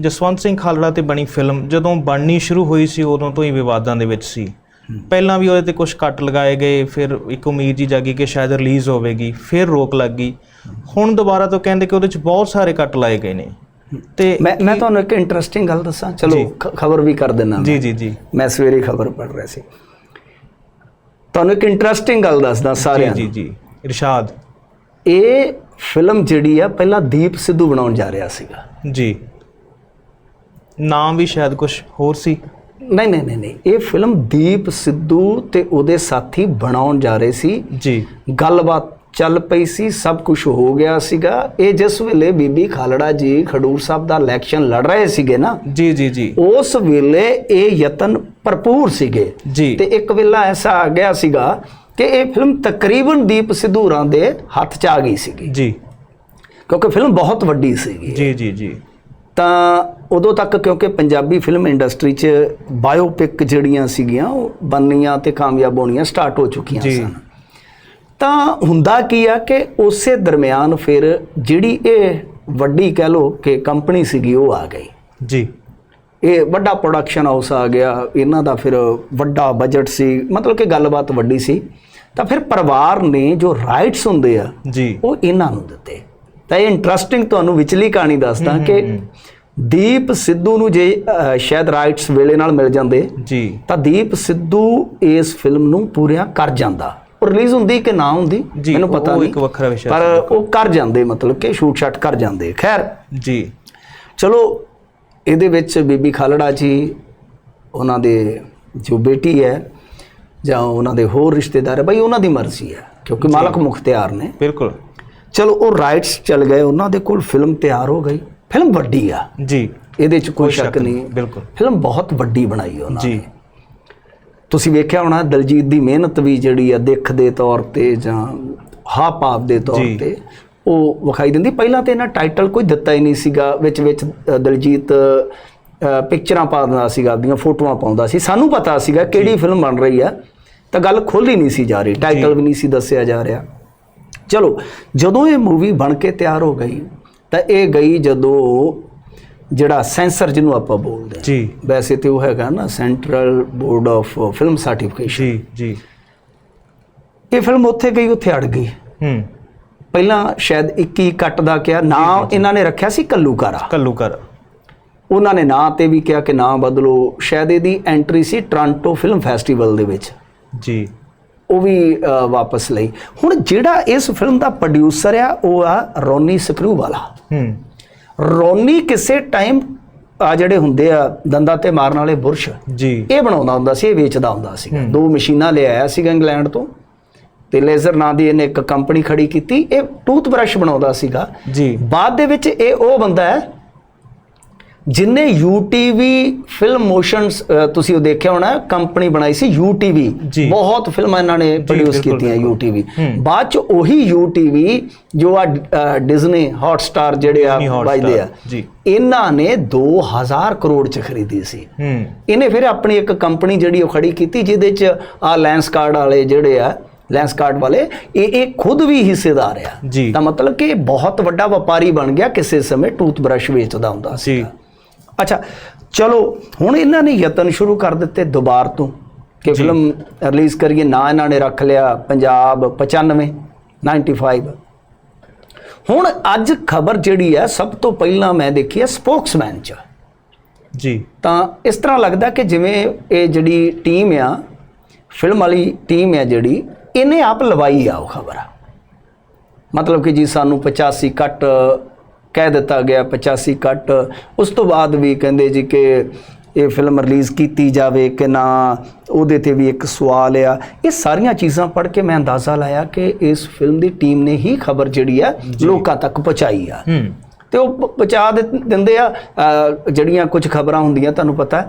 ਜਸਵੰਤ ਸਿੰਘ ਖਾਲੜਾ ਤੇ ਬਣੀ ਫਿਲਮ ਜਦੋਂ ਬਣਨੀ ਸ਼ੁਰੂ ਹੋਈ ਸੀ ਉਦੋਂ ਤੋਂ ਹੀ ਵਿਵਾਦਾਂ ਦੇ ਵਿੱਚ ਸੀ। ਪਹਿਲਾਂ ਵੀ ਉਹਦੇ ਤੇ ਕੁਝ ਕੱਟ ਲਗਾਏ ਗਏ ਫਿਰ ਇੱਕ ਉਮੀਦ ਜੀ ਜਾਗੀ ਕਿ ਸ਼ਾਇਦ ਰਿਲੀਜ਼ ਹੋਵੇਗੀ ਫਿਰ ਰੋਕ ਲੱਗ ਗਈ। ਹੁਣ ਦੁਬਾਰਾ ਤੋਂ ਕਹਿੰਦੇ ਕਿ ਉਹਦੇ ਚ ਬਹੁਤ ਸਾਰੇ ਕੱਟ ਲਾਏ ਗਏ ਨੇ। ਤੇ ਮੈਂ ਮੈਂ ਤੁਹਾਨੂੰ ਇੱਕ ਇੰਟਰਸਟਿੰਗ ਗੱਲ ਦੱਸਾਂ। ਚਲੋ ਜੀ। ਖਬਰ ਵੀ ਕਰ ਦਿੰਦਾ ਜੀ ਜੀ ਜੀ। ਮੈਂ ਸਵੇਰੇ ਖਬਰ ਪੜ੍ਹ ਰਿਹਾ ਸੀ। ਤੁਹਾਨੂੰ ਇੱਕ ਇੰਟਰਸਟਿੰਗ ਗੱਲ ਦੱਸਦਾ ਸਾਰਿਆਂ ਜੀ ਨੂੰ। ਜੀ। ਇਰਸ਼ਾਦ। ਇਹ ਫਿਲਮ ਜਿਹੜੀ ਆ ਪਹਿਲਾਂ ਦੀਪ ਸਿੱਧੂ ਬਣਾਉਣ ਜਾ ਰਿਹਾ ਸੀਗਾ। ਜੀ। ਨਾਮ ਵੀ ਸ਼ਾਇਦ ਕੁਝ ਹੋਰ ਸੀ? ਨਹੀਂ ਨਹੀਂ ਨਹੀਂ ਇਹ ਫਿਲਮ ਦੀਪ ਸਿੱਧੂ ਤੇ ਉਹਦੇ ਸਾਥੀ ਬਣਾਉਣ ਜਾ ਰਹੇ ਸੀ। ਜੀ। ਗੱਲਬਾਤ ਚੱਲ ਪਈ ਸੀ ਸਭ ਕੁਝ ਹੋ ਗਿਆ ਸੀਗਾ। ਇਹ ਜਿਸ ਵੇਲੇ ਬੀਬੀ ਖਾਲੜਾ ਜੀ ਖਡੂਰ ਸਾਹਿਬ ਦਾ ਇਲੈਕਸ਼ਨ ਲੜ ਰਹੇ ਸੀਗੇ ਨਾ ਜੀ ਜੀ ਜੀ। ਉਸ ਵੇਲੇ ਇਹ ਯਤਨ ਭਰਪੂਰ ਸੀਗੇ। ਜੀ। ਤੇ ਇੱਕ ਵੇਲਾ ਐਸਾ ਆ ਗਿਆ ਸੀਗਾ ਕਿ ਇਹ ਫਿਲਮ ਤਕਰੀਬਨ ਦੀਪ ਸਿੱਧੂਰਾਂ ਦੇ ਹੱਥ 'ਚ ਆ ਗਈ ਸੀਗੀ। ਜੀ। ਕਿਉਂਕਿ ਫਿਲਮ ਬਹੁਤ ਵੱਡੀ ਸੀਗੀ। ਜੀ ਜੀ ਜੀ। ਤਾਂ ਉਦੋਂ ਤੱਕ ਕਿਉਂਕਿ ਪੰਜਾਬੀ ਫਿਲਮ ਇੰਡਸਟਰੀ 'ਚ ਬਾਇਓਪਿਕ ਜਿਹੜੀਆਂ ਸੀਗੀਆਂ ਉਹ ਬਣਨੀਆਂ ਤੇ ਕਾਮਯਾਬ ਹੋਣੀਆਂ ਸਟਾਰਟ ਹੋ ਚੁੱਕੀਆਂ। ਸਨ। ਤਾਂ ਹੁੰਦਾ ਕੀ ਆ ਕਿ ਉਸੇ ਦਰਮਿਆਨ ਫਿਰ ਜਿਹੜੀ ਇਹ ਵੱਡੀ ਕਹਿ ਲੋ ਕਿ ਕੰਪਨੀ ਸੀਗੀ ਉਹ ਆ ਗਈ। ਜੀ। ਇਹ ਵੱਡਾ ਪ੍ਰੋਡਕਸ਼ਨ ਹਾਊਸ ਆ ਗਿਆ ਇਹਨਾਂ ਦਾ ਫਿਰ ਵੱਡਾ ਬਜਟ ਸੀ ਮਤਲਬ ਕਿ ਗੱਲਬਾਤ ਵੱਡੀ ਸੀ। ਤਾਂ ਫਿਰ ਪਰਿਵਾਰ ਨੇ ਜੋ ਰਾਈਟਸ ਹੁੰਦੇ ਆ ਜੀ। ਉਹ ਇਹਨਾਂ ਨੂੰ ਦਿੱਤੇ। ਤਾਂ ਇਹ ਇੰਟਰਸਟਿੰਗ ਤੁਹਾਨੂੰ ਵਿਚਲੀ ਕਹਾਣੀ ਦੱਸਦਾ ਕਿ ਦੀਪ ਸਿੱਧੂ ਨੂੰ ਜੇ ਸ਼ਾਇਦ ਰਾਈਟਸ ਵੇਲੇ ਨਾਲ ਮਿਲ ਜਾਂਦੇ ਜੀ। ਤਾਂ ਦੀਪ ਸਿੱਧੂ ਇਸ ਫਿਲਮ ਨੂੰ ਪੂਰਿਆ ਕਰ ਜਾਂਦਾ। ਉਹ ਰਿਲੀਜ਼ ਹੁੰਦੀ ਕਿ ਨਾ ਹੁੰਦੀ ਮੈਨੂੰ ਪਤਾ ਉਹ ਨਹੀਂ ਇੱਕ ਵੱਖਰਾ ਵਿਸ਼ਾ ਪਰ ਉਹ ਕਰ ਜਾਂਦੇ ਮਤਲਬ ਕਿ ਸ਼ੂਟ ਸ਼ਾਟ ਕਰ ਜਾਂਦੇ। ਖੈਰ ਜੀ। ਚਲੋ ਇਹਦੇ ਵਿੱਚ ਬੀਬੀ ਖਾਲੜਾ ਜੀ ਉਹਨਾਂ ਦੇ ਜੋ ਬੇਟੀ ਹੈ ਜਾਂ ਉਹਨਾਂ ਦੇ ਹੋਰ ਰਿਸ਼ਤੇਦਾਰ ਹੈ ਬਈ ਉਹਨਾਂ ਦੀ ਮਰਜ਼ੀ ਹੈ ਕਿਉਂਕਿ ਮਾਲਕ ਮੁਖਤਿਆਰ ਨੇ। ਬਿਲਕੁਲ। ਚਲੋ ਉਹ ਰਾਈਟਸ ਚੱਲ ਗਏ ਉਹਨਾਂ ਦੇ ਕੋਲ ਫਿਲਮ ਤਿਆਰ ਹੋ ਗਈ। ਫਿਲਮ ਵੱਡੀ ਆ। ਜੀ। ਇਹਦੇ 'ਚ ਕੋਈ ਸ਼ੱਕ ਨਹੀਂ। ਬਿਲਕੁਲ। ਫਿਲਮ ਬਹੁਤ ਵੱਡੀ ਬਣਾਈ ਉਹਨਾਂ ਜੀ। ਤੁਸੀਂ ਵੇਖਿਆ ਹੋਣਾ ਦਲਜੀਤ ਦੀ ਮਿਹਨਤ ਵੀ ਜਿਹੜੀ ਆ ਦਿੱਖ ਦੇ ਤੌਰ ਤੇ ਜਾਂ ਹਾ ਪਾਪ ਦੇ ਤੌਰ। ਤੇ ਉਹ ਵਿਖਾਈ ਦਿੰਦੀ। ਪਹਿਲਾਂ ਤੇ ਇਹਨਾਂ ਟਾਈਟਲ ਕੋਈ ਦਿੱਤਾ ਹੀ ਨਹੀਂ ਸੀਗਾ ਵਿੱਚ ਵਿੱਚ ਦਲਜੀਤ ਪਿਕਚਰਾਂ ਪਾ ਦਿੰਦਾ ਸੀਗਾ ਆਪਦੀਆਂ ਫੋਟੋਆਂ ਪਾਉਂਦਾ ਸੀ। ਸਾਨੂੰ ਪਤਾ ਸੀਗਾ ਕਿਹੜੀ ਫਿਲਮ ਬਣ ਰਹੀ ਆ। ਤਾਂ ਗੱਲ ਖੋਲੀ ਨਹੀਂ ਸੀ ਜਾ ਰਹੀ। ਟਾਈਟਲ ਵੀ ਨਹੀਂ ਸੀ ਦੱਸਿਆ ਜਾ ਰਿਹਾ। ਚਲੋ ਜਦੋਂ ਇਹ ਮੂਵੀ ਬਣ ਕੇ ਤਿਆਰ ਹੋ ਗਈ ਤਾਂ ਇਹ ਗਈ ਜਦੋਂ ਜਿਹੜਾ ਸੈਂਸਰ ਜਿਹਨੂੰ ਆਪਾਂ ਬੋਲਦੇ ਹਾਂ। ਜੀ। ਵੈਸੇ ਤੇ ਉਹ ਹੈਗਾ ਨਾ central board of film certification ਜੀ ਜੀ। ਇਹ ਫਿਲਮ ਉੱਥੇ ਗਈ ਉੱਥੇ ਅੜ ਗਈ। ਹੂੰ। ਪਹਿਲਾਂ ਸ਼ਾਇਦ 21 ਕੱਟ ਦਾ ਕਿਹਾ ਨਾਮ ਇਹਨਾਂ ਨੇ ਰੱਖਿਆ ਸੀ ਕੱਲੂਕਾਰਾ। ਕੱਲੂ ਕਰ ਉਹਨਾਂ ਨੇ ਨਾਂ ਤੇ ਵੀ ਕਿਹਾ ਕਿ ਨਾਂ ਬਦਲੋ। ਸ਼ਾਇਦ ਇਹਦੀ ਐਂਟਰੀ ਸੀ ਟ੍ਰਾਂਟੋ ਫਿਲਮ ਫੈਸਟੀਵਲ ਦੇ ਵਿੱਚ। ਜੀ। ਉਹ ਵੀ ਵਾਪਸ ਲਈ। ਹੁਣ ਜਿਹੜਾ ਇਸ ਫਿਲਮ ਦਾ ਪ੍ਰੋਡਿਊਸਰ ਆ ਉਹ ਆ ਰੋਨੀ ਸਕਰੂ ਵਾਲਾ ਹੂੰ। ਰੋਨੀ ਕਿਸੇ ਟਾਈਮ ਆ ਜਿਹੜੇ ਹੁੰਦੇ ਆ ਦੰਦਾਂ ਤੇ ਮਾਰਨ ਵਾਲੇ ਬੁਰਸ਼ ਜੀ। ਇਹ ਬਣਾਉਂਦਾ ਹੁੰਦਾ ਸੀ ਇਹ ਵੇਚਦਾ ਹੁੰਦਾ ਸੀ। ਦੋ ਮਸ਼ੀਨਾਂ ਲਿਆਇਆ ਸੀਗਾ ਇੰਗਲੈਂਡ ਤੋਂ ਤੇ ਲੇਜ਼ਰ ਨਾਂ ਦੀ ਇਹਨੇ ਇੱਕ ਕੰਪਨੀ ਖੜੀ ਕੀਤੀ। ਇਹ ਟੂਥ ਬ੍ਰਸ਼ ਬਣਾਉਂਦਾ ਸੀਗਾ। ਜੀ। ਬਾਅਦ ਦੇ ਵਿੱਚ ਇਹ ਉਹ ਬੰਦਾ ਹੈ ਜਿਨੇ UTV ਫਿਲਮ ਮੋਸ਼ਨਸ ਤੁਸੀਂ ਉਹ ਦੇਖਿਆ ਹੋਣਾ ਕੰਪਨੀ ਬਣਾਈ ਸੀ UTV। ਬਹੁਤ ਫਿਲਮਾਂ ਇਹਨਾਂ ਨੇ ਪ੍ਰੋਡਿਊਸ ਕੀਤੀਆਂ UTV। ਬਾਅਦ ਚ ਉਹੀ UTV ਜੋ ਆ ਡਿਜ਼ਨੀ ਹੌਟਸਟਾਰ ਜਿਹੜੇ ਆ ਵੱਜਦੇ ਆ। ਇਹਨਾਂ ਨੇ 2000 ਕਰੋੜ ਚ ਖਰੀਦੀ ਸੀ ਇਹਨੇ ਫਿਰ ਆਪਣੀ ਇੱਕ ਕੰਪਨੀ ਜਿਹੜੀ ਉਹ ਖੜੀ ਕੀਤੀ ਜਿਹਦੇ ਚ ਆ ਲੈਂਸ ਕਾਰਡ ਵਾਲੇ ਜਿਹੜੇ ਆ ਲੈਂਸ ਕਾਰਡ ਵਾਲੇ ਇਹ ਇਹ ਖੁਦ ਵੀ ਹਿੱਸੇਦਾਰ ਆ। ਤਾਂ ਮਤਲਬ ਕਿ ਬਹੁਤ ਵੱਡਾ ਵਪਾਰੀ ਬਣ ਗਿਆ ਕਿਸੇ ਸਮੇਂ ਟੂਥ ਬ੍ਰਸ਼ ਵੇਚਦਾ ਹੁੰਦਾ ਸੀ ਅੱਛਾ ਚਲੋ ਹੁਣ ਇਹਨਾਂ ਨੇ ਯਤਨ ਸ਼ੁਰੂ ਕਰ ਦਿੱਤੇ ਦੁਬਾਰ ਤੋਂ ਕਿ ਫਿਲਮ ਰਿਲੀਜ਼ ਕਰੀਏ ਨਾ ਇਹਨਾਂ ਨੇ ਰੱਖ ਲਿਆ ਪੰਜਾਬ 95 95 ਹੁਣ ਅੱਜ ਖਬਰ ਜਿਹੜੀ ਹੈ ਸਭ ਤੋਂ ਪਹਿਲਾਂ ਮੈਂ ਦੇਖੀ ਹੈ ਸਪੋਕਸਮੈਨ ਚ। ਜੀ। ਤਾਂ ਇਸ ਤਰ੍ਹਾਂ ਲੱਗਦਾ ਕਿ ਜਿਵੇਂ ਇਹ ਜਿਹੜੀ ਟੀਮ ਆ ਫਿਲਮ ਵਾਲੀ ਟੀਮ ਆ ਜਿਹੜੀ ਇਹਨੇ ਆਪ ਲਵਾਈ ਆ ਉਹ ਖਬਰ। ਮਤਲਬ ਕਿ ਜੀ ਸਾਨੂੰ 85 ਕੱਟ ਕਹਿ ਦਿੱਤਾ ਗਿਆ 85 ਕੱਟ ਉਸ ਤੋਂ ਬਾਅਦ ਵੀ ਕਹਿੰਦੇ ਜੀ ਕਿ ਇਹ ਫਿਲਮ ਰਿਲੀਜ਼ ਕੀਤੀ ਜਾਵੇ ਕਿ ਨਾ ਉਹਦੇ ਤੇ ਵੀ ਇੱਕ ਸਵਾਲ ਆ। ਇਹ ਸਾਰੀਆਂ ਚੀਜ਼ਾਂ ਪੜ੍ਹ ਕੇ ਮੈਂ ਅੰਦਾਜ਼ਾ ਲਾਇਆ ਕਿ ਇਸ ਫਿਲਮ ਦੀ ਟੀਮ ਨੇ ਹੀ ਖਬਰ ਜਿਹੜੀ ਆ ਲੋਕਾਂ ਤੱਕ ਪਹੁੰਚਾਈ ਆ। ਤੇ ਉਹ ਪਹੁੰਚਾ ਦਿੰਦੇ ਆ ਜਿਹੜੀਆਂ ਕੁਝ ਖਬਰਾਂ ਹੁੰਦੀਆਂ ਤੁਹਾਨੂੰ ਪਤਾ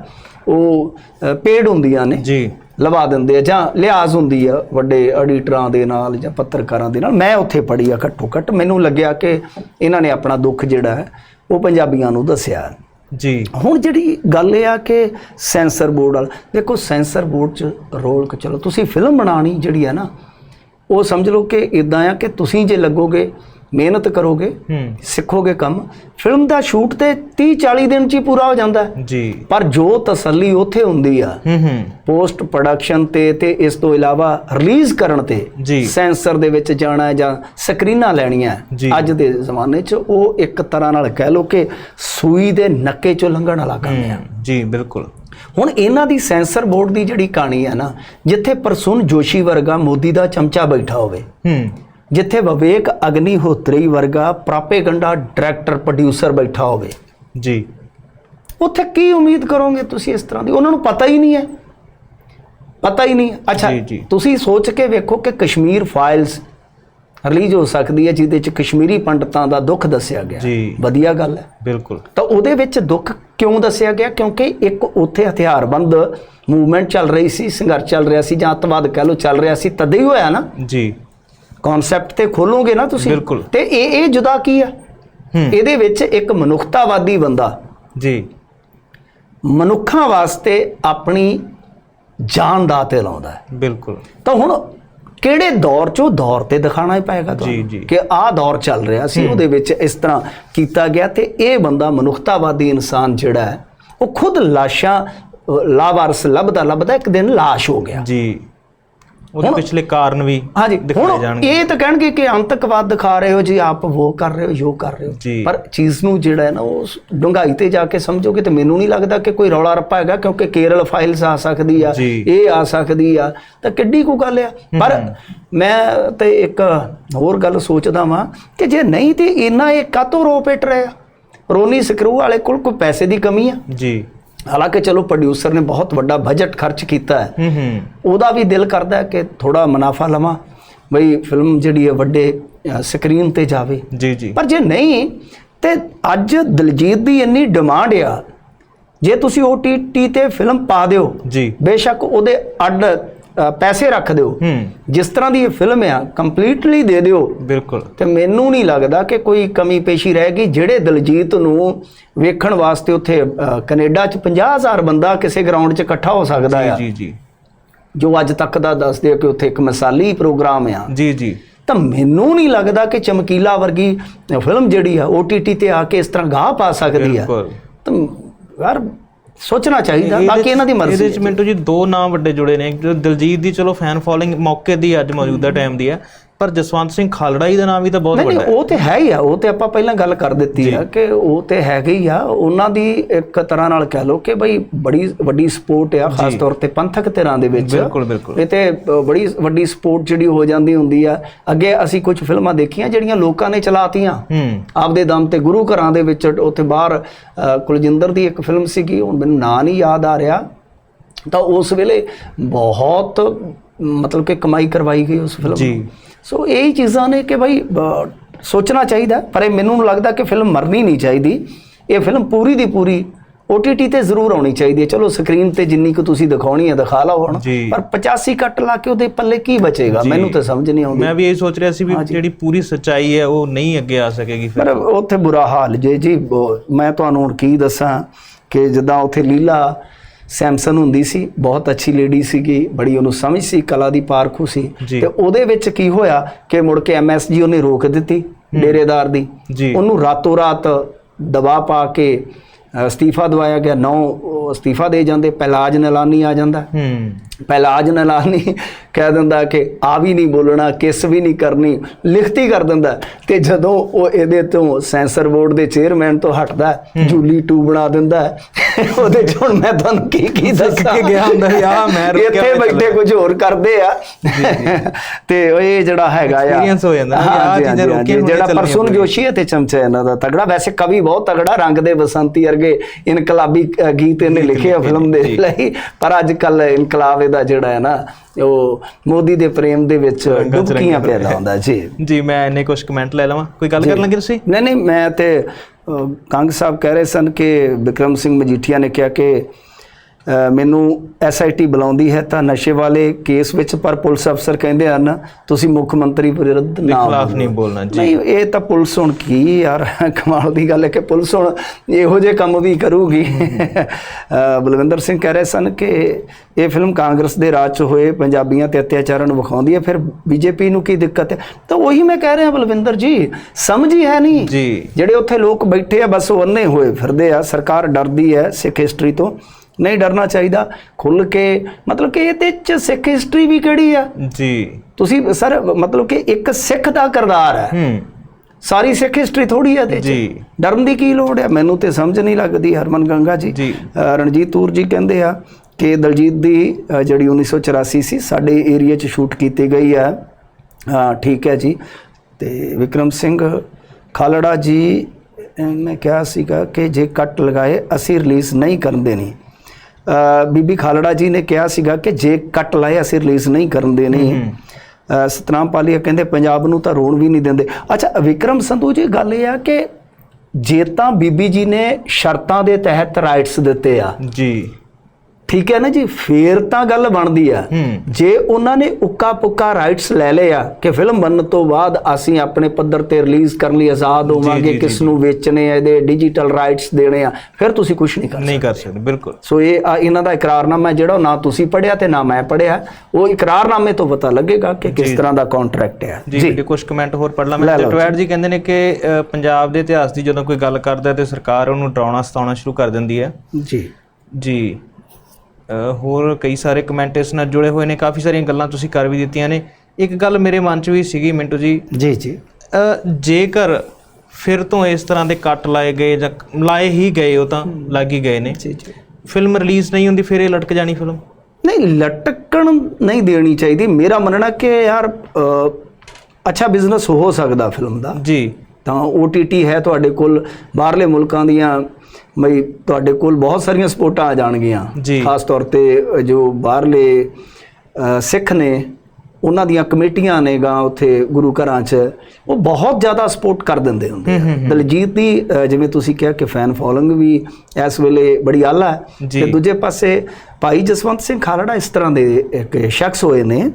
ਉਹ ਪੇਡ ਹੁੰਦੀਆਂ ਨੇ। ਜੀ। ਲਵਾ ਦਿੰਦੇ ਆ ਜਾਂ ਲਿਆਜ਼ ਹੁੰਦੀ ਆ ਵੱਡੇ ਐਡੀਟਰਾਂ ਦੇ ਨਾਲ ਜਾਂ ਪੱਤਰਕਾਰਾਂ ਦੇ ਨਾਲ। ਮੈਂ ਉੱਥੇ ਪੜ੍ਹੀ ਆ ਘੱਟੋ ਘੱਟ। ਮੈਨੂੰ ਲੱਗਿਆ ਕਿ ਇਹਨਾਂ ਨੇ ਆਪਣਾ ਦੁੱਖ ਜਿਹੜਾ ਹੈ ਉਹ ਪੰਜਾਬੀਆਂ ਨੂੰ ਦੱਸਿਆ। ਜੀ। ਹੁਣ ਜਿਹੜੀ ਗੱਲ ਇਹ ਆ ਕਿ ਸੈਂਸਰ ਬੋਰਡ ਵਾਲਾ ਦੇਖੋ ਸੈਂਸਰ ਬੋਰਡ 'ਚ ਰੋਲ ਕਿ ਚਲੋ ਤੁਸੀਂ ਫਿਲਮ ਬਣਾਣੀ ਜਿਹੜੀ ਹੈ ਨਾ ਉਹ ਸਮਝ ਲਓ ਕਿ ਇਦਾਂ ਆ ਕਿ ਤੁਸੀਂ ਜੇ ਲੱਗੋਗੇ ਮਿਹਨਤ ਕਰੋਗੇ ਸਿੱਖੋਗੇ ਕੰਮ ਫਿਲਮ ਦਾ ਸ਼ੂਟ ਤੇ 30 40 ਦਿਨ ਚ ਹੀ ਪੂਰਾ ਹੋ ਜਾਂਦਾ ਜੀ। ਪਰ ਜੋ ਤਸੱਲੀ ਉੱਥੇ ਹੁੰਦੀ ਆ ਹੂੰ ਹੂੰ। ਪੋਸਟ ਪ੍ਰੋਡਕਸ਼ਨ ਤੇ ਤੇ ਇਸ ਤੋਂ ਇਲਾਵਾ ਰਿਲੀਜ਼ ਕਰਨ ਤੇ। ਸੈਂਸਰ ਦੇ ਵਿੱਚ ਜਾਣਾ ਜਾਂ ਸਕਰੀਨਾਂ ਲੈਣੀਆਂ। ਅੱਜ ਦੇ ਜ਼ਮਾਨੇ 'ਚ ਉਹ ਇੱਕ ਤਰ੍ਹਾਂ ਨਾਲ ਕਹਿ ਲੋ ਕਿ ਸੂਈ ਦੇ ਨੱਕੇ 'ਚੋਂ ਲੰਘਣ ਵਾਲਾ ਕੰਮ ਹੂੰ, ਜੀ ਬਿਲਕੁਲ। ਹੁਣ ਇਹਨਾਂ ਦੀ ਸੈਂਸਰ ਬੋਰਡ ਦੀ ਜਿਹੜੀ ਕਹਾਣੀ ਹੈ ਨਾ ਜਿੱਥੇ ਪ੍ਰਸੁਨ ਜੋਸ਼ੀ ਵਰਗਾ ਮੋਦੀ ਦਾ ਚਮਚਾ ਬੈਠਾ ਹੋਵੇ ਹੂੰ। ਜਿੱਥੇ ਵਿਵੇਕ ਅਗਨੀਹੋਤਰੀ ਵਰਗਾ ਪ੍ਰਾਪੇਗੰਡਾ ਡਾਇਰੈਕਟਰ ਪ੍ਰੋਡਿਊਸਰ ਬੈਠਾ ਹੋਵੇ। ਜੀ। ਉੱਥੇ ਕੀ ਉਮੀਦ ਕਰੋਗੇ ਤੁਸੀਂ ਇਸ ਤਰ੍ਹਾਂ ਦੀ? ਉਹਨਾਂ ਨੂੰ ਪਤਾ ਹੀ ਨਹੀਂ ਹੈ। ਪਤਾ ਹੀ ਨਹੀਂ। ਅੱਛਾ। ਤੁਸੀਂ ਸੋਚ ਕੇ ਵੇਖੋ ਕਿ ਕਸ਼ਮੀਰ ਫਾਈਲਸ ਰਿਲੀਜ਼ ਹੋ ਸਕਦੀ ਹੈ ਜਿਹਦੇ ਚ ਕਸ਼ਮੀਰੀ ਪੰਡਤਾਂ ਦਾ ਦੁੱਖ ਦੱਸਿਆ ਗਿਆ। ਜੀ। ਵਧੀਆ ਗੱਲ ਹੈ। ਬਿਲਕੁਲ। ਤਾਂ ਉਹਦੇ ਵਿੱਚ ਦੁੱਖ ਕਿਉਂ ਦੱਸਿਆ ਗਿਆ? ਕਿਉਂਕਿ ਇੱਕ ਉੱਥੇ ਹਥਿਆਰਬੰਦ ਮੂਵਮੈਂਟ ਚੱਲ ਰਹੀ ਸੀ ਸੰਘਰਸ਼ ਚੱਲ ਰਿਹਾ ਸੀ ਜਾਂ ਅੱਤਵਾਦ ਕਹਿ ਲਓ ਚੱਲ ਰਿਹਾ ਸੀ ਤਦੇ ਹੀ ਹੋਇਆ ਨਾ। ਜੀ। ਕਨਸੈਪਟ ਤੇ ਖੋਲੋਗੇ ਨਾ ਤੁਸੀਂ ਬਿਲਕੁਲ। ਤੇ ਇਹ ਇਹ ਜੁਦਾ ਕੀ ਆ? ਹੂੰ। ਇਹਦੇ ਵਿੱਚ ਇੱਕ ਮਨੁੱਖਤਾਵਾਦੀ ਬੰਦਾ। ਜੀ। ਮਨੁੱਖਾਂ ਵਾਸਤੇ ਆਪਣੀ ਜਾਨ ਦਾ ਤੇ ਲਾਉਂਦਾ ਹੈ। ਬਿਲਕੁਲ। ਤਾਂ ਹੁਣ ਕਿਹੜੇ ਦੌਰ ਚੋਂ ਦੌਰ ਤੇ ਦਿਖਾਣਾ ਹੀ ਪਏਗਾ ਤੁਹਾਨੂੰ? ਜੀ। ਕਿ ਆਹ ਦੌਰ ਚੱਲ ਰਿਹਾ ਸੀ ਉਹਦੇ ਵਿੱਚ ਇਸ ਤਰ੍ਹਾਂ ਕੀਤਾ ਗਿਆ ਤੇ ਇਹ ਬੰਦਾ ਮਨੁੱਖਤਾਵਾਦੀ ਇਨਸਾਨ ਜਿਹੜਾ ਹੈ ਉਹ ਖੁਦ ਲਾਸ਼ਾਂ ਲਾਵਾਰਸ ਲੱਭਦਾ ਲੱਭਦਾ ਇੱਕ ਦਿਨ ਲਾਸ਼ ਹੋ ਗਿਆ। ਜੀ। ਉਹਦੇ ਪਿਛਲੇ ਕਾਰਨ ਵੀ ਹਾਂਜੀ ਦਿਖਾਏ ਹੁਣ ਜਾਣਗੇ। ਇਹ ਤਾਂ ਕਹਿਣਗੇ ਕਿ ਅੰਤਕਵਾਦ ਦਿਖਾ ਰਹੇ ਹੋ ਜੀ ਆਪ ਉਹ ਕਰ ਰਹੇ ਹੋ ਜੋ ਕਰ ਰਹੇ ਜੀ। ਹੋ ਪਰ ਚੀਜ਼ ਨੂੰ ਜਿਹੜਾ ਹੈ ਨਾ ਉਹ ਡੂੰਘਾਈ ਤੇ ਜਾ ਕੇ ਸਮਝੋਗੇ ਤੇ ਮੈਨੂੰ ਨਹੀਂ ਲੱਗਦਾ ਕਿ ਕੋਈ ਰੌਲਾ ਰੱਪਾ ਹੈਗਾ ਕਿਉਂਕਿ ਕੇਰਲ ਫਾਈਲਸ ਆ ਸਕਦੀ ਆ ਜੀ। ਇਹ ਆ ਸਕਦੀ ਆ ਤਾਂ ਕਿੱਡੀ ਕੋ ਗੱਲ ਆ। ਪਰ ਮੈਂ ਤੇ ਇੱਕ ਹੋਰ ਗੱਲ ਸੋਚਦਾ ਵਾਂ ਕਿ ਜੇ ਨਹੀਂ ਤੇ ਇੰਨਾ ਇਹ ਕਾਤੋਂ ਰੋ ਪਿੱਟ ਰਿਹਾ ਰੋਨੀ ਸਕਰੂ ਵਾਲੇ ਕੋਲ ਕੋਈ ਪੈਸੇ ਦੀ ਕਮੀ ਆ? ਜੀ। ਹਾਲਾਂਕਿ ਚਲੋ ਪ੍ਰੋਡਿਊਸਰ ਨੇ ਬਹੁਤ ਵੱਡਾ ਬਜਟ ਖਰਚ ਕੀਤਾ ਹੈ। ਉਹਦਾ ਵੀ ਦਿਲ ਕਰਦਾ ਹੈ ਕਿ ਥੋੜਾ ਮੁਨਾਫਾ ਲਵਾਂ। ਬਈ ਫਿਲਮ ਜਿਹੜੀ ਹੈ ਵੱਡੇ ਸਕਰੀਨ ਤੇ ਜਾਵੇ। ਜੀ ਜੀ। ਪਰ ਜੇ ਨਹੀਂ ਤੇ ਅੱਜ ਦਲਜੀਤ ਦੀ ਇੰਨੀ ਡਿਮਾਂਡ ਆ ਜੇ ਤੁਸੀਂ OTT ਤੇ ਫਿਲਮ ਪਾ ਦਿਓ ਜੀ। ਬੇਸ਼ੱਕ ਉਹਦੇ ਅੱਡ ਪੈਸੇ ਰੱਖ ਦਿਓ। ਜਿਸ ਤਰ੍ਹਾਂ ਦੀ ਇਹ ਫਿਲਮ ਆ ਕੰਪਲੀਟਲੀ ਦੇ ਦਿਓ। ਬਿਲਕੁਲ। ਤੇ ਮੈਨੂੰ ਨਹੀਂ ਲੱਗਦਾ ਕਿ ਕੋਈ ਕਮੀ ਪੇਸ਼ੀ ਰਹੇਗੀ ਜਿਹੜੇ ਦਲਜੀਤ ਨੂੰ ਵੇਖਣ ਵਾਸਤੇ ਉੱਥੇ ਕੈਨੇਡਾ 'ਚ 50000 ਬੰਦਾ ਕਿਸੇ ਗਰਾਊਂਡ 'ਚ ਇਕੱਠਾ ਹੋ ਸਕਦਾ ਆ। ਜੀ ਜੀ। ਜੋ ਅੱਜ ਤੱਕ ਦਾ ਦੱਸਦੇ ਆ ਕਿ ਉੱਥੇ ਇੱਕ ਮਿਸਾਲੀ ਪ੍ਰੋਗਰਾਮ ਆ। ਜੀ ਜੀ। ਤਾਂ ਮੈਨੂੰ ਨਹੀਂ ਲੱਗਦਾ ਕਿ ਚਮਕੀਲਾ ਵਰਗੀ ਫਿਲਮ ਜਿਹੜੀ ਆ OTT ਤੇ ਆ ਕੇ ਇਸ ਤਰ੍ਹਾਂ ਗਾਹ ਪਾ ਸਕਦੀ ਆ। ਬਿਲਕੁਲ। ਤਾਂ ਯਾਰ ਸੋਚਣਾ ਚਾਹੀਦਾ ਬਾਕੀ ਇਹਨਾਂ ਦੀ ਮਰਜ਼ੀ ਇਹਦੇ ਚ ਹੈ। ਮਿੰਟੂ ਜੀ ਦੋ ਨਾਮ ਵੱਡੇ ਜੁੜੇ ਨੇ ਇੱਕ ਦਿਲਜੀਤ ਦੀ ਚਲੋ ਫੈਨ ਫੋਲੋਇੰਗ ਮੌਕੇ ਦੀ ਅੱਜ ਮੌਜੂਦਾ ਟਾਈਮ ਦੀ ਹੈ ਪਰ ਜਸਵੰਤ ਸਿੰਘ ਖਾਲੜਾ ਜੀ ਦਾ ਨਾਮ ਵੀ ਤਾਂ ਬਹੁਤ ਵੱਡਾ ਨਹੀਂ ਹੈ। ਉਹ ਤੇ ਹੈ ਹੀ ਆ ਉਹ ਤੇ ਆਪਾਂ ਪਹਿਲਾਂ ਗੱਲ ਕਰ ਦਿੱਤੀ ਆ ਕਿ ਉਹ ਤੇ ਹੈਗੇ ਹੀ ਆ। ਉਹਨਾਂ ਦੀ ਇੱਕ ਤਰ੍ਹਾਂ ਨਾਲ ਕਹਿ ਲਓ ਕਿ ਬਈ ਬੜੀ ਵੱਡੀ ਸਪੋਰਟ ਆ ਖਾਸ ਤੌਰ ਤੇ ਪੰਥਕ ਧਿਰਾਂ ਦੇ ਵਿੱਚ। ਬਿਲਕੁਲ ਬਿਲਕੁਲ। ਇਹ ਤੇ ਬੜੀ ਵੱਡੀ ਸਪੋਰਟ ਜਿਹੜੀ ਹੋ ਜਾਂਦੀ ਹੁੰਦੀ ਆ। ਅੱਗੇ ਅਸੀਂ ਕੁਝ ਫਿਲਮਾਂ ਦੇਖੀਆਂ ਜਿਹੜੀਆਂ ਲੋਕਾਂ ਨੇ ਚਲਾਤੀਆਂ। ਆਪਦੇ ਦਮ ਤੇ ਗੁਰੂ ਘਰਾਂ ਦੇ ਵਿੱਚ ਉੱਥੇ ਬਾਹਰ ਕੁਲਜਿੰਦਰ ਦੀ ਇੱਕ ਫਿਲਮ ਸੀਗੀ ਹੁਣ ਮੈਨੂੰ ਨਾਂ ਨਹੀਂ ਯਾਦ ਆ ਰਿਹਾ। ਤਾਂ ਉਸ ਵੇਲੇ ਬਹੁਤ ਮਤਲਬ ਕਿ ਕਮਾਈ ਕਰਵਾਈ ਗਈ ਉਸ ਫਿਲਮ ਜੀ। ਸੋ ਇਹੀ ਚੀਜ਼ਾਂ ਨੇ ਕਿ ਭਾਈ ਸੋਚਣਾ ਚਾਹੀਦਾ ਪਰ ਇਹ ਮੈਨੂੰ ਲੱਗਦਾ ਕਿ ਫਿਲਮ ਮਰਨੀ ਨਹੀਂ ਚਾਹੀਦੀ। ਇਹ ਫਿਲਮ ਪੂਰੀ ਦੀ ਪੂਰੀ OTT ਤੇ ਜ਼ਰੂਰ ਆਉਣੀ ਚਾਹੀਦੀ ਹੈ। ਚਲੋ ਸਕਰੀਨ ਤੇ ਜਿੰਨੀ ਕੁ ਤੁਸੀਂ ਦਿਖਾਉਣੀ ਹੈ ਦਿਖਾ ਲਓ ਹੁਣ। ਪਰ 85 ਕੱਟ ਲਾ ਕੇ ਉਹਦੇ ਪੱਲੇ ਕੀ ਬਚੇਗਾ। ਮੈਨੂੰ ਤਾਂ ਸਮਝ ਨਹੀਂ ਆਉਂਦੀ। ਮੈਂ ਵੀ ਇਹ ਸੋਚ ਰਿਹਾ ਸੀ ਵੀ ਜਿਹੜੀ ਪੂਰੀ ਸੱਚਾਈ ਹੈ ਉਹ ਨਹੀਂ ਅੱਗੇ ਆ ਸਕੇਗੀ ਫਿਰ। ਪਰ ਉੱਥੇ ਬੁਰਾ ਹਾਲ ਜੇ ਜੀ ਮੈਂ ਤੁਹਾਨੂੰ ਹੁਣ ਕੀ ਦੱਸਾਂ ਕਿ ਜਿੱਦਾਂ ਉੱਥੇ ਲੀਲਾ ਸੈਮਸਨ ਹੁੰਦੀ ਸੀ ਬਹੁਤ ਅੱਛੀ ਲੇਡੀ ਸੀਗੀ ਬੜੀ ਉਹਨੂੰ ਸਮਝ ਸੀ ਕਲਾ ਦੀ ਪਾਰਖੂ ਸੀ। ਤੇ ਉਹਦੇ ਵਿੱਚ ਕੀ ਹੋਇਆ ਕਿ ਮੁੜ ਕੇ ਐਮਐਸਜੀ ਉਹਨੇ ਰੋਕ ਦਿੱਤੀ ਡੇਰੇਦਾਰ ਦੀ। ਉਹਨੂੰ ਰਾਤੋਂ ਰਾਤ ਦਬਾਅ ਪਾ ਕੇ ਅਸਤੀਫਾ ਦਵਾਇਆ ਗਿਆ ਨੌ ਅਸਤੀਫਾ ਦੇ ਜਾਂਦੇ ਪਹਿਲਾਜ ਨਲਾਨੀ ਆ ਜਾਂਦਾ। ਹੂੰ। ਪਹਿਲਾਜ ਨਲਾਨੀ ਕਹਿ ਦਿੰਦਾ ਕਿ ਆ ਵੀ ਨਹੀਂ ਬੋਲਣਾ ਕਿਸ ਵੀ ਨਹੀਂ ਕਰਨੀ ਲਿਖਤੀ ਕਰ ਦਿੰਦਾ। ਤੇ ਜਦੋਂ ਉਹ ਇਹਦੇ ਤੋਂ ਸੈਂਸਰ ਬੋਰਡ ਦੇ ਚੇਅਰਮੈਨ ਤੋਂ ਹਟਦਾ ਜੂਲੀ 2 ਬਣਾ ਦਿੰਦਾ। ਉਹਦੇ ਚ ਹੁਣ ਮੈਂ ਤੁਹਾਨੂੰ ਕੀ ਕੀ ਦੱਸਾਂ ਕੇ ਗਿਆ ਹੁੰਦਾ ਆਹ ਮੈਂ ਰੁਕਿਆ ਇੱਥੇ ਬੈਠੇ ਕੁਝ ਹੋਰ ਕਰਦੇ ਆ। ਤੇ ਉਹ ਇਹ ਜਿਹੜਾ ਹੈਗਾ ਆ। Experience ਹੋ ਜਾਂਦਾ ਹਾਂਜੀ, ਚੀਜ਼ਾਂ ਹੋਣੀਆਂ ਜਿਹੜਾ ਪਊਗੀਆਂ। ਜੋਸ਼ੀ ਹੈ ਤੇ ਚਮਚਾ ਇਹਨਾਂ ਦਾ ਤਗੜਾ ਵੈਸੇ ਕਵੀ ਬਹੁਤ ਤਗੜਾ ਰੰਗ ਦੇ ਬਸੰਤੀ ਵਰਗੇ ਇਨਕਲਾਬੀ ਗੀਤ ਇਹਨੇ ਲਿਖੇ ਆ ਫਿਲਮ ਦੇ ਲਈ। ਪਰ ਅੱਜ ਕੱਲ ਇਨਕਲਾਬ ਇਹਦਾ ਜਿਹੜਾ ਹੈ ਨਾ ਉਹ ਮੋਦੀ ਦੇ ਪ੍ਰੇਮ ਦੇ ਵਿੱਚ ਡੁਬਕੀਆਂ ਪੈਦਾ ਹੁੰਦਾ ਜੀ। ਜੀ ਮੈਂ ਇੰਨੇ ਕੁਝ ਕਮੈਂਟ ਲੈ ਲਵਾਂ। ਕੋਈ ਗੱਲ ਕਰਨ ਲੱਗੇ ਤੁਸੀਂ? ਨਹੀਂ ਨਹੀਂ ਮੈਂ ਤੇ ਕੰਗ ਸਾਹਿਬ ਕਹਿ ਰਹੇ ਸਨ ਕਿ ਵਿਕਰਮ ਸਿੰਘ ਮਜੀਠੀਆ ਨੇ ਕਿਹਾ ਕਿ ਮੈਨੂੰ ਐਸਆਈਟੀ ਬੁਲਾਉਂਦੀ ਹੈ ਤਾਂ ਨਸ਼ੇ ਵਾਲੇ ਕੇਸ ਵਿੱਚ ਪਰ ਪੁਲਿਸ ਅਫਸਰ ਕਹਿੰਦੇ ਹਨ ਤੁਸੀਂ ਮੁੱਖ ਮੰਤਰੀ ਵਿਰੁੱਧ ਨਾ ਖਿਲਾਫ। ਨਹੀਂ ਬੋਲਣਾ ਜੀ। ਨਹੀਂ ਇਹ ਤਾਂ ਪੁਲਿਸ ਹੁਣ ਕੀ ਯਾਰ ਕਮਾਲ ਦੀ ਗੱਲ ਹੈ ਕਿ ਪੁਲਿਸ ਹੁਣ ਇਹੋ ਜਿਹੇ ਕੰਮ ਵੀ ਕਰੂਗੀ। ਬਲਵਿੰਦਰ ਸਿੰਘ ਕਹਿ ਰਹੇ ਸਨ ਕਿ ਇਹ ਫਿਲਮ ਕਾਂਗਰਸ ਦੇ ਰਾਜ 'ਚ ਹੋਏ ਪੰਜਾਬੀਆਂ ਤੇ ਅਤਿਆਚਾਰਾਂ ਨੂੰ ਵਿਖਾਉਂਦੀ ਹੈ ਫਿਰ ਬੀਜੇਪੀ ਨੂੰ ਕੀ ਦਿੱਕਤ ਹੈ? ਤਾਂ ਉਹੀ ਮੈਂ ਕਹਿ ਰਿਹਾ ਬਲਵਿੰਦਰ ਜੀ ਸਮਝ ਹੀ ਹੈ ਨਹੀਂ ਜਿਹੜੇ ਉੱਥੇ ਲੋਕ ਬੈਠੇ ਆ ਬਸ ਉਹ ਅੰਨੇ ਹੋਏ ਫਿਰਦੇ ਆ। ਸਰਕਾਰ ਡਰਦੀ ਹੈ ਸਿੱਖ ਹਿਸਟਰੀ ਤੋਂ। ਨਹੀਂ ਡਰਨਾ ਚਾਹੀਦਾ। ਖੁੱਲ ਕੇ ਮਤਲਬ ਕਿ ਇਹਦੇ ਚ ਸਿੱਖ ਹਿਸਟਰੀ ਵੀ ਕਿਹੜੀ ਆ? ਜੀ। ਤੁਸੀਂ ਸਰ ਮਤਲਬ ਕਿ ਇੱਕ ਸਿੱਖ ਦਾ ਕਿਰਦਾਰ ਹੈ। ਹੂੰ। ਸਾਰੀ ਸਿੱਖ ਹਿਸਟਰੀ ਥੋੜੀ ਹੈ ਤੇ ਜੀ। ਡਰਨ ਦੀ ਕੀ ਲੋੜ ਹੈ ਮੈਨੂੰ ਤੇ ਸਮਝ ਨਹੀਂ ਲੱਗਦੀ ਹਰਮਨ ਗੰਗਾ ਜੀ। ਰਣਜੀਤ ਤੂਰ ਜੀ ਕਹਿੰਦੇ ਆ ਕਿ ਦਲਜੀਤ ਦੀ ਜਿਹੜੀ 1984 ਸੀ ਸਾਡੇ ਏਰੀਆ 'ਚ ਸ਼ੂਟ ਕੀਤੀ ਗਈ ਹੈ ਹਾਂ ਠੀਕ ਹੈ ਜੀ। ਤੇ ਵਿਕਰਮ ਸਿੰਘ ਖਾਲੜਾ ਜੀ ਨੇ ਕਿਹਾ ਸੀਗਾ ਕਿ ਜੇ ਕੱਟ ਲਗਾਏ ਅਸੀਂ ਰਿਲੀਜ਼ ਨਹੀਂ ਕਰਨ ਦੇਣੀ। ਬੀਬੀ ਖਾਲੜਾ ਜੀ ਨੇ ਕਿਹਾ ਸੀਗਾ ਕਿ ਜੇ ਕੱਟ ਲਾਏ ਅਸੀਂ ਰਿਲੀਜ਼ ਨਹੀਂ ਕਰਨ ਦੇਣੀ। ਸਤਨਾਮ ਪਾਲੀਆ ਕਹਿੰਦੇ ਪੰਜਾਬ ਨੂੰ ਤਾਂ ਰੋਣ ਵੀ ਨਹੀਂ ਦਿੰਦੇ। ਅੱਛਾ ਵਿਕਰਮ ਸੰਧੂ ਜੀ ਗੱਲ ਇਹ ਆ ਕਿ ਜੇ ਤਾਂ ਬੀਬੀ ਜੀ ਨੇ ਸ਼ਰਤਾਂ ਦੇ ਤਹਿਤ ਰਾਈਟਸ ਦਿੱਤੇ ਆ। ਜੀ। ਠੀਕ ਹੈ ਨਾ ਜੀ ਫੇਰ ਤਾਂ ਗੱਲ ਬਣਦੀ ਆ। ਜੇ ਉਹਨਾਂ ਨੇ ਉੱਕਾ ਪੁੱਕਾ ਰਾਈਟਸ ਲੈ ਲਏ ਆ ਕਿ ਫਿਲਮ ਬਣਨ ਤੋਂ ਬਾਅਦ ਅਸੀਂ ਆਪਣੇ ਪੱਧਰ ਤੇ ਰਿਲੀਜ਼ ਕਰਨ ਲਈ ਆਜ਼ਾਦ ਹੋਵਾਂਗੇ ਕਿਸ ਨੂੰ ਵੇਚਣੇ ਆ ਇਹਦੇ ਡਿਜੀਟਲ ਰਾਈਟਸ ਦੇਣੇ ਆ ਫਿਰ ਤੁਸੀਂ ਕੁਝ ਨਹੀਂ ਕਰ ਨਹੀਂ ਕਰ ਸਕਦੇ ਬਿਲਕੁਲ। ਸੋ ਇਹ ਇਹਨਾਂ ਦਾ ਇਕਰਾਰਨਾਮਾ ਜਿਹੜਾ ਨਾ ਤੁਸੀਂ ਪੜਿਆ ਤੇ ਨਾ ਮੈਂ ਪੜਿਆ ਉਹ ਇਕਰਾਰਨਾਮੇ ਤੋਂ ਪਤਾ ਲੱਗੇਗਾ ਕਿ ਕਿਸ ਤਰ੍ਹਾਂ ਦਾ ਕੰਟਰੈਕਟ ਹੈ ਜੀ ਜੀ। ਕੁਝ ਕਮੈਂਟ ਹੋਰ ਪੜ ਲਾਂ ਮੈਂ। ਲਓ ਜਟਵੈਟ ਜੀ। ਕਹਿੰਦੇ ਨੇ ਕਿ ਪੰਜਾਬ ਦੇ ਇਤਿਹਾਸ ਦੀ ਜਦੋਂ ਕੋਈ ਗੱਲ ਕਰਦਾ ਤੇ ਸਰਕਾਰ ਉਹਨੂੰ ਡਰਾਉਣਾ ਸਤਾਉਣਾ ਸ਼ੁਰੂ ਕਰ ਦਿੰਦੀ ਹੈ। ਜੀ। ਜੀ। ਹੋਰ ਕਈ ਸਾਰੇ ਕਮੈਂਟ ਇਸ ਨਾਲ ਜੁੜੇ ਹੋਏ ਨੇ ਕਾਫੀ ਸਾਰੀਆਂ ਗੱਲਾਂ ਤੁਸੀਂ ਕਰ ਵੀ ਦਿੱਤੀਆਂ ਨੇ। ਇੱਕ ਗੱਲ ਮੇਰੇ ਮਨ 'ਚ ਵੀ ਸੀਗੀ ਮਿੰਟੂ ਜੀ। ਜੀ ਜੀ। ਜੇਕਰ ਫਿਰ ਤੋਂ ਇਸ ਤਰ੍ਹਾਂ ਦੇ ਕੱਟ ਲਾਏ ਗਏ ਜਾਂ ਲਾਏ ਹੀ ਗਏ ਉਹ ਤਾਂ ਲੱਗ ਹੀ ਗਏ ਨੇ। ਜੀ ਜੀ। ਫਿਲਮ ਰਿਲੀਜ਼ ਨਹੀਂ ਹੁੰਦੀ ਫਿਰ ਇਹ ਲਟਕ ਜਾਣੀ ਫਿਲਮ? ਨਹੀਂ ਲਟਕਣ ਨਹੀਂ ਦੇਣੀ ਚਾਹੀਦੀ। ਮੇਰਾ ਮੰਨਣਾ ਕਿ ਯਾਰ ਅੱਛਾ ਬਿਜ਼ਨਸ ਹੋ ਸਕਦਾ ਫਿਲਮ ਦਾ। ਜੀ। ਤਾਂ OTT ਹੈ ਤੁਹਾਡੇ ਕੋਲ ਬਾਹਰਲੇ ਮੁਲਕਾਂ ਦੀਆਂ ਬਈ ਤੁਹਾਡੇ ਕੋਲ ਬਹੁਤ ਸਾਰੀਆਂ ਸਪੋਰਟਾਂ ਆ ਜਾਣਗੀਆਂ। ਖਾਸ ਤੌਰ ਤੇ ਜੋ ਬਾਹਰਲੇ ਸਿੱਖ ਨੇ ਉਹਨਾਂ ਦੀਆਂ ਕਮੇਟੀਆਂ ਨੇ ਗਾ ਉੱਥੇ ਗੁਰੂ ਘਰਾਂ 'ਚ ਉਹ ਬਹੁਤ ਜ਼ਿਆਦਾ ਸਪੋਰਟ ਕਰ ਦਿੰਦੇ ਹੁੰਦੇ ਆ ਦਲਜੀਤ ਦੀ ਜਿਵੇਂ ਤੁਸੀਂ ਕਿਹਾ ਕਿ ਫੈਨ ਫੋਲੋਇੰਗ ਵੀ ਇਸ ਵੇਲੇ ਬੜੀ ਆਲਾ ਹੈ। ਤੇ ਦੂਜੇ ਪਾਸੇ ਭਾਈ ਜਸਵੰਤ ਸਿੰਘ ਖਾਲੜਾ ਇਸ ਤਰ੍ਹਾਂ ਦੇ ਇੱਕ ਸ਼ਖਸ ਹੋਏ ਨੇ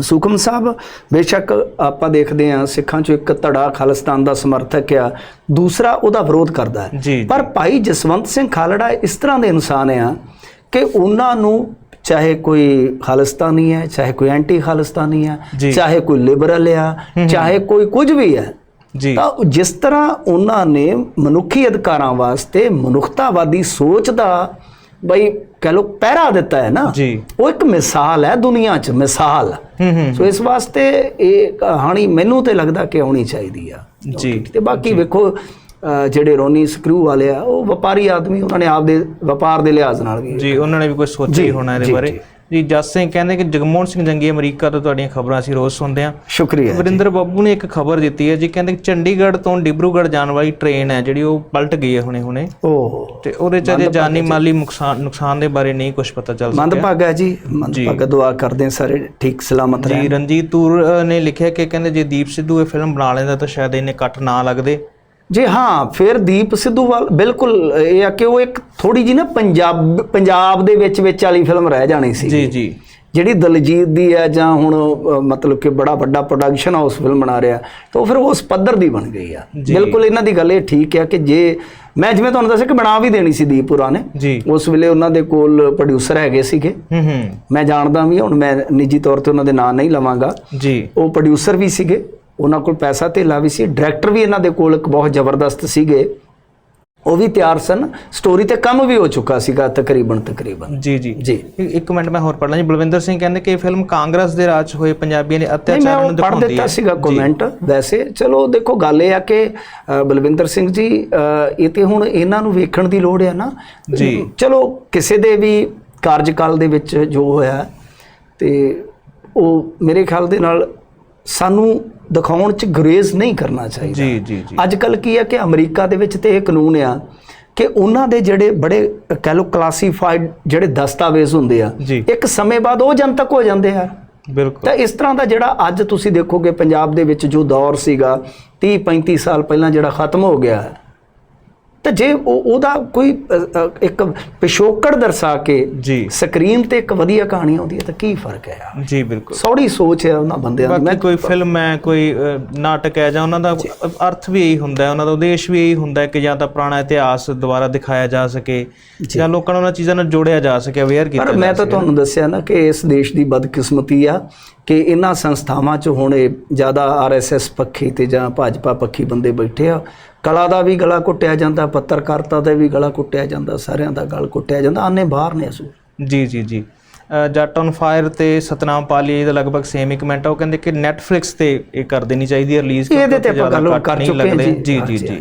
ਸੁਖਮ ਸਾਹਿਬ ਬੇਸ਼ੱਕ ਆਪਾਂ ਦੇਖਦੇ ਹਾਂ ਸਿੱਖਾਂ 'ਚੋਂ ਇੱਕ ਧੜਾ ਖਾਲਿਸਤਾਨ ਦਾ ਸਮਰਥਕ ਆ ਦੂਸਰਾ ਉਹਦਾ ਵਿਰੋਧ ਕਰਦਾ ਹੈ। ਪਰ ਭਾਈ ਜਸਵੰਤ ਸਿੰਘ ਖਾਲੜਾ ਇਸ ਤਰ੍ਹਾਂ ਦੇ ਇਨਸਾਨ ਆ ਕਿ ਉਹਨਾਂ ਨੂੰ ਚਾਹੇ ਕੋਈ ਖਾਲਿਸਤਾਨੀ ਹੈ ਚਾਹੇ ਕੋਈ ਐਂਟੀ ਖਾਲਿਸਤਾਨੀ ਹੈ। ਚਾਹੇ ਕੋਈ ਲਿਬਰਲ ਆ ਚਾਹੇ ਕੋਈ ਕੁਝ ਵੀ ਹੈ। ਜੀ। ਤਾਂ ਜਿਸ ਤਰ੍ਹਾਂ ਉਹਨਾਂ ਨੇ ਮਨੁੱਖੀ ਅਧਿਕਾਰਾਂ ਵਾਸਤੇ ਮਨੁੱਖਤਾਵਾਦੀ ਸੋਚ ਦਾ ਬਈ ਕਹ ਲੋ ਪਹਿਰਾ ਦਿੱਤਾ ਹੈ ਨਾ ਜੀ। ਉਹ ਇੱਕ ਮਿਸਾਲ ਹੈ ਦੁਨੀਆ 'ਚ ਮਿਸਾਲ। ਹੂੰ ਹੂੰ। ਸੋ ਇਸ ਵਾਸਤੇ ਇਹ ਕਹਾਣੀ ਮੈਨੂੰ ਤੇ ਲੱਗਦਾ ਕਿ ਆਉਣੀ ਚਾਹੀਦੀ ਆ। ਜੀ। ਤੇ ਬਾਕੀ ਵੇਖੋ ਜਿਹੜੇ ਰੋਨੀ ਸਕਰੂ ਵਾਲੇ ਆ ਉਹ ਵਪਾਰੀ ਆਦਮੀ ਉਹਨਾਂ ਨੇ ਆਪਦੇ ਵਪਾਰ ਦੇ ਲਿਹਾਜ਼ ਨਾਲ ਵੀ ਜੀ ਉਹਨਾਂ ਨੇ ਵੀ ਕੁਝ ਸੋਚਿਆ ਹੀ ਹੋਣਾ ਇਹਦੇ ਬਾਰੇ। ਜੀ। ਜਸ ਸਿੰਘ ਕਹਿੰਦੇ ਕਿ ਜਗਮੋਹਨ ਸਿੰਘ ਜੰਗੀ ਅਮਰੀਕਾ ਤੋਂ ਤੁਹਾਡੀਆਂ ਖਬਰਾਂ ਅਸੀਂ ਰੋਜ਼ ਸੁਣਦੇ ਹਾਂ। ਸ਼ੁਕਰੀਆ। ਵਰਿੰਦਰ ਬੱਬੂ ਨੇ ਇੱਕ ਖਬਰ ਦਿੱਤੀ ਹੈ ਜੀ ਕਹਿੰਦੇ ਕਿ ਚੰਡੀਗੜ੍ਹ ਤੋਂ ਡਿਬਰੂਗੜ੍ਹ ਜਾਣ ਵਾਲੀ ਟ੍ਰੇਨ ਹੈ ਜਿਹੜੀ ਉਹ ਪਲਟ ਗਈ ਹੈ ਹੁਣੇ ਹੁਣੇ ਓਹ। ਤੇ ਉਹਦੇ ਚ ਅਜੇ ਜਾਨੀ ਮਾਲੀ ਨੁਕਸਾਨ ਨੁਕਸਾਨ ਦੇ ਬਾਰੇ ਨਹੀਂ ਕੁਝ ਪਤਾ ਚੱਲ ਸਕਿਆ। ਮੰਦਭਾਗਾ ਜੀ ਮੰਦਭਾਗਾ ਦੁਆ ਕਰਦੇ ਸਾਰੇ ਠੀਕ ਸਲਾਮਤ ਰਹਿਣ। ਜੀ ਰਣਜੀਤ ਤੂਰ ਨੇ ਲਿਖਿਆ ਕਿ ਕਹਿੰਦੇ ਜੇ ਦੀਪ ਸਿੱਧੂ ਇਹ ਫਿਲਮ ਬਣਾ ਲੈਂਦਾ ਤਾਂ ਸ਼ਾਇਦ ਇਹਨੇ ਕੱਟ ਨਾ ਲੱਗਦੇ। ਜੀ ਹਾਂ ਫਿਰ ਦੀਪ ਸਿੱਧੂ ਵਾਲ ਬਿਲਕੁਲ ਇਹ ਆ ਕਿ ਉਹ ਇੱਕ ਥੋੜੀ ਜੀ ਨਾ ਪੰਜਾਬ ਪੰਜਾਬ ਦੇ ਵਿੱਚ ਵਿੱਚ ਵਾਲੀ ਫਿਲਮ ਰਹਿ ਜਾਣੀ ਸੀ। ਜੀ ਜੀ। ਜਿਹੜੀ ਦਲਜੀਤ ਦੀ ਹੈ ਜਾਂ ਹੁਣ ਮਤਲਬ ਕਿ ਬੜਾ ਵੱਡਾ ਪ੍ਰੋਡਕਸ਼ਨ ਹਾਊਸ ਫਿਲਮ ਬਣਾ ਰਿਹਾ ਤਾਂ ਉਹ ਫਿਰ ਉਸ ਪੱਧਰ ਦੀ ਬਣ ਗਈ ਆ। ਬਿਲਕੁਲ ਇਹਨਾਂ ਦੀ ਗੱਲ ਇਹ ਠੀਕ ਹੈ ਕਿ ਜੇ ਮੈਂ ਜਿਵੇਂ ਤੁਹਾਨੂੰ ਦੱਸਿਆ ਕਿ ਬਣਾ ਵੀ ਦੇਣੀ ਸੀ ਦੀਪੁਰਾ ਨੇ। ਉਸ ਵੇਲੇ ਉਹਨਾਂ ਦੇ ਕੋਲ ਪ੍ਰੋਡਿਊਸਰ ਹੈਗੇ ਸੀਗੇ। ਮੈਂ ਜਾਣਦਾ ਵੀ ਹੁਣ ਮੈਂ ਨਿੱਜੀ ਤੌਰ ਤੇ ਉਹਨਾਂ ਦੇ ਨਾਂ ਨਹੀਂ ਲਵਾਂਗਾ। ਜੀ। ਉਹ ਪ੍ਰੋਡਿਊਸਰ ਵੀ ਸੀਗੇ। ਉਹਨਾਂ ਕੋਲ ਪੈਸਾ ਧੇਲਾ ਵੀ ਸੀ। ਡਾਇਰੈਕਟਰ ਵੀ ਇਹਨਾਂ ਦੇ ਕੋਲ ਇੱਕ ਬਹੁਤ ਜ਼ਬਰਦਸਤ ਸੀਗੇ। ਉਹ ਵੀ ਤਿਆਰ ਸਨ। ਸਟੋਰੀ ਤੇ ਕੰਮ ਵੀ ਹੋ ਚੁੱਕਾ ਸੀਗਾ ਤਕਰੀਬਨ ਤਕਰੀਬਨ। ਜੀ ਜੀ। ਜੀ। ਇੱਕ- ਮਿੰਟ ਮੈਂ ਹੋਰ ਪੜ੍ਹ ਲਾਂ ਜੀ। ਬਲਵਿੰਦਰ ਸਿੰਘ ਕਹਿੰਦੇ ਕਿ ਇਹ ਫਿਲਮ ਕਾਂਗਰਸ ਦੇ ਰਾਜ 'ਚ ਹੋਏ ਪੰਜਾਬੀਆਂ ਮੈਂ ਅਤਿਆਚਾਰਾਂ ਨੂੰ ਪੜ੍ਹ ਦਿਖਾਉਂਦੀ ਦਿੱਤਾ ਹੈ ਸੀਗਾ ਕਮੈਂਟ ਵੈਸੇ ਚਲੋ ਦੇਖੋ ਗੱਲ ਇਹ ਆ ਕਿ ਬਲਵਿੰਦਰ ਸਿੰਘ ਜੀ ਇਹ ਤੇ ਹੁਣ ਇਹਨਾਂ ਨੂੰ ਵੇਖਣ ਦੀ ਲੋੜ ਹੈ ਨਾ। ਜੀ। ਚਲੋ ਕਿਸੇ ਦੇ ਵੀ ਕਾਰਜਕਾਲ ਦੇ ਵਿੱਚ ਜੋ ਹੋਇਆ ਤੇ ਉਹ ਮੇਰੇ ਖਿਆਲ ਦੇ ਨਾਲ ਸਾਨੂੰ ਦਿਖਾਉਣ ਚ ਗਰੇਜ਼ ਨਹੀਂ ਕਰਨਾ ਚਾਹੀਦਾ। ਜੀ ਜੀ ਜੀ। ਅੱਜ ਕੱਲ ਕੀ ਹੈ ਕਿ ਅਮਰੀਕਾ ਦੇ ਵਿੱਚ ਤੇ ਇਹ ਕਾਨੂੰਨ ਆ ਕਿ ਉਹਨਾਂ ਦੇ ਜਿਹੜੇ ਬੜੇ ਕਹਿ ਲਓ ਕਲਾਸੀਫਾਈਡ ਜਿਹੜੇ ਦਸਤਾਵੇਜ਼ ਹੁੰਦੇ ਆ। ਇੱਕ ਸਮੇਂ ਬਾਅਦ ਉਹ ਜਨਤਕ ਹੋ ਜਾਂਦੇ ਆ। ਬਿਲਕੁਲ। ਤਾਂ ਇਸ ਤਰ੍ਹਾਂ ਦਾ ਜਿਹੜਾ ਅੱਜ ਤੁਸੀਂ ਦੇਖੋਗੇ ਪੰਜਾਬ ਦੇ ਵਿੱਚ ਜੋ ਦੌਰ ਸੀਗਾ 30 35 ਸਾਲ ਪਹਿਲਾਂ ਜਿਹੜਾ ਖਤਮ ਹੋ ਗਿਆ ਹੈ ਤਾਂ ਜੇ ਉਹ ਉਹਦਾ ਕੋਈ ਇੱਕ ਪਿਛੋਕੜ ਦਰਸਾ ਕੇ ਜੀ। ਸਕਰੀਨ ਤੇ ਇੱਕ ਵਧੀਆ ਕਹਾਣੀ ਆਉਂਦੀ ਹੈ ਤਾਂ ਕੀ ਫ਼ਰਕ ਹੈ ਯਾਰ? ਜੀ ਬਿਲਕੁਲ। ਸੌੜੀ ਸੋਚ ਹੈ ਉਹਨਾਂ ਬੰਦਿਆਂ ਦੀ। ਬਾਕੀ ਕੋਈ ਫਿਲਮ ਹੈ ਕੋਈ ਨਾਟਕ ਹੈ ਜਾਂ ਉਹਨਾਂ ਦਾ ਅਰਥ ਵੀ ਇਹੀ ਹੁੰਦਾ ਹੈ ਉਹਨਾਂ ਦਾ ਉਦੇਸ਼ ਵੀ ਇਹੀ ਹੁੰਦਾ ਹੈ ਕਿ ਜਾਂ ਤਾਂ ਪੁਰਾਣਾ ਇਤਿਹਾਸ ਦੁਬਾਰਾ ਦਿਖਾਇਆ ਜਾ ਸਕੇ ਜਾਂ। ਲੋਕਾਂ ਨੂੰ ਉਹਨਾਂ ਚੀਜ਼ਾਂ ਨਾਲ ਜੋੜਿਆ ਜਾ ਸਕੇ ਅਵੇਅਰ ਕੀਤਾ ਪਰ ਮੈਂ ਤਾਂ ਤੁਹਾਨੂੰ ਦੱਸਿਆ ਨਾ ਕਿ ਇਸ ਦੇਸ਼ ਦੀ ਬਦਕਿਸਮਤੀ ਆ ਕਿ ਇਹਨਾਂ ਸੰਸਥਾਵਾਂ 'ਚ ਹੁਣ ਇਹ ਜ਼ਿਆਦਾ ਆਰਐਸਐਸ ਪੱਖੀ ਤੇ ਜਾਂ ਭਾਜਪਾ ਪੱਖੀ ਬੰਦੇ ਬੈਠੇ ਆ ਕਲਾ ਦਾ ਵੀ ਗਲਾ ਕੁੱਟਿਆ ਜਾਂਦਾ ਪੱਤਰਕਾਰਤਾ ਦਾ ਵੀ ਗਲਾ ਕੁੱਟਿਆ ਜਾਂਦਾ ਸਾਰਿਆਂ ਦਾ ਗਲ ਕੁੱਟਿਆ ਜਾਂਦਾ ਆਨੇ ਬਾਹਰ ਨੇ ਅਸੂ। ਜੀ ਜੀ ਜੀ। ਜੱਟ ਔਨ ਫਾਇਰ ਤੇ ਸਤਨਾਮ ਪਾਲੀ ਦਾ ਲਗਭਗ ਸੇਮ ਹੀ ਕਮੈਂਟ ਆ ਉਹ ਕਹਿੰਦੇ ਕਿ ਨੈਟਫਲਿਕਸ ਤੇ ਇਹ ਕਰ ਦੇਣੀ ਚਾਹੀਦੀ ਹੈ ਰਿਲੀਜ਼ ਇਹਦੇ ਤੇ ਆਪਾਂ ਗੱਲ ਕਰ ਚੁੱਕੇ ਹਾਂ ਜੀ। ਜੀ ਜੀ।